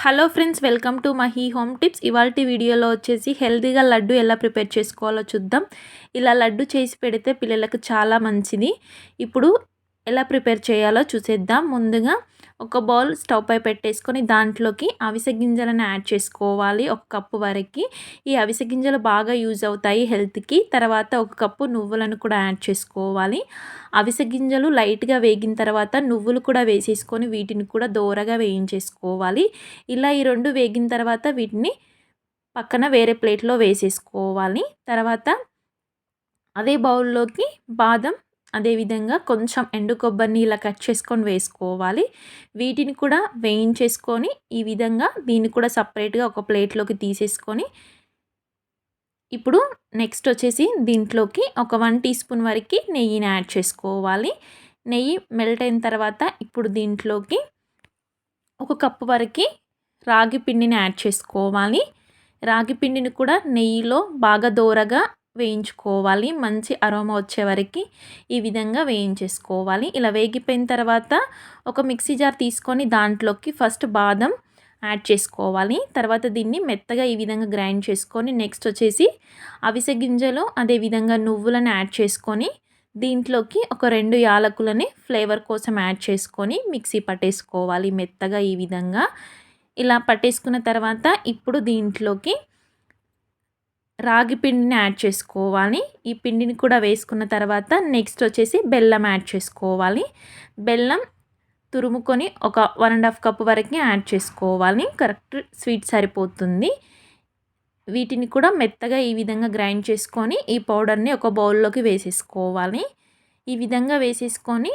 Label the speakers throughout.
Speaker 1: Hello friends welcome to Mahi home tips ఇవాళ వీడియోలో వచ్చేసి హెల్తీగా లడ్డు ఎలా ప్రిపేర్ చేసుకోవాలో చూద్దాం. ఇలా లడ్డు చేసి పెడితే పిల్లలకు చాలా మంచిది. ఇప్పుడు ఎలా ప్రిపేర్ చేయాలో చూసేద్దాం. ముందుగా ఒక బౌల్ స్టవ్ పై పెట్టేసుకొని దాంట్లోకి అవిసె గింజలను యాడ్ చేసుకోవాలి. ఒక కప్పు వరకు. ఈ అవిసె గింజలు బాగా యూజ్ అవుతాయి హెల్త్కి తర్వాత ఒక కప్పు నువ్వులను కూడా యాడ్ చేసుకోవాలి. అవిసె గింజలు లైట్గా వేగిన తర్వాత నువ్వులు కూడా వేసేసుకొని వీటిని కూడా దోరగా వేయించేసుకోవాలి. ఇలా ఈ రెండు వేగిన తర్వాత వీటిని పక్కన వేరే ప్లేట్లో వేసేసుకోవాలి. తర్వాత అదే బౌల్లోకి బాదం అదేవిధంగా కొంచెం ఎండు కొబ్బరిని ఇలా కట్ చేసుకొని వేసుకోవాలి. వీటిని కూడా వేయించేసుకొని ఈ విధంగా దీన్ని కూడా సపరేట్గా ఒక ప్లేట్లోకి తీసేసుకొని ఇప్పుడు నెక్స్ట్ వచ్చేసి దీంట్లోకి ఒక వన్ టీ స్పూన్ వరకు నెయ్యిని యాడ్ చేసుకోవాలి. నెయ్యి మెల్ట్ అయిన తర్వాత ఇప్పుడు దీంట్లోకి ఒక కప్పు వరకు రాగి పిండిని యాడ్ చేసుకోవాలి. రాగి పిండిని కూడా నెయ్యిలో బాగా దోరగా వేయించుకోవాలి. మంచి అరోమా వచ్చే వరకు ఈ విధంగా వేయించేసుకోవాలి. ఇలా వేగిపోయిన తర్వాత ఒక మిక్సీ జార్ తీసుకొని దాంట్లోకి ఫస్ట్ బాదం యాడ్ చేసుకోవాలి. తర్వాత దీన్ని మెత్తగా ఈ విధంగా గ్రైండ్ చేసుకొని నెక్స్ట్ వచ్చేసి అవిసె గింజలు అదేవిధంగా నువ్వులను యాడ్ చేసుకొని దీంట్లోకి ఒక రెండు యాలకులని ఫ్లేవర్ కోసం యాడ్ చేసుకొని మిక్సీ పట్టేసుకోవాలి మెత్తగా ఈ విధంగా. ఇలా పట్టేసుకున్న తర్వాత ఇప్పుడు దీంట్లోకి రాగి పిండిని యాడ్ చేసుకోవాలి. ఈ పిండిని కూడా వేసుకున్న తర్వాత నెక్స్ట్ వచ్చేసి బెల్లం యాడ్ చేసుకోవాలి. బెల్లం తురుముకొని ఒక వన్ అండ్ హాఫ్ కప్ వరకు యాడ్ చేసుకోవాలి. కరెక్ట్ స్వీట్ సరిపోతుంది. వీటిని కూడా మెత్తగా ఈ విధంగా గ్రైండ్ చేసుకొని ఈ పౌడర్ని ఒక బౌల్లోకి వేసేసుకోవాలి. ఈ విధంగా వేసేసుకొని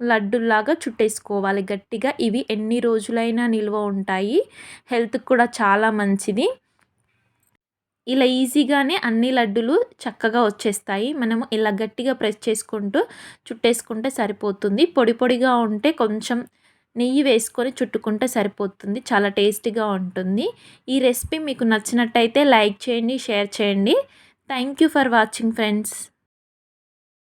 Speaker 1: లడ్డులాగా చుట్టేసుకోవాలి. గట్టిగా ఇవి ఎన్ని రోజులైనా నిల్వ ఉంటాయి. హెల్త్కి కూడా చాలా మంచిది. ఇలా ఈజీగానే అన్ని లడ్డులు చక్కగా వచ్చేస్తాయి. మనము ఇలా గట్టిగా ప్రెస్ చేసుకుంటూ చుట్టేసుకుంటే సరిపోతుంది. పొడి పొడిగా ఉంటే కొంచెం నెయ్యి వేసుకొని చుట్టుకుంటే సరిపోతుంది. చాలా టేస్టీగా ఉంటుంది. ఈ రెసిపీ మీకు నచ్చినట్టయితే లైక్ చేయండి షేర్ చేయండి. Thank you for watching friends.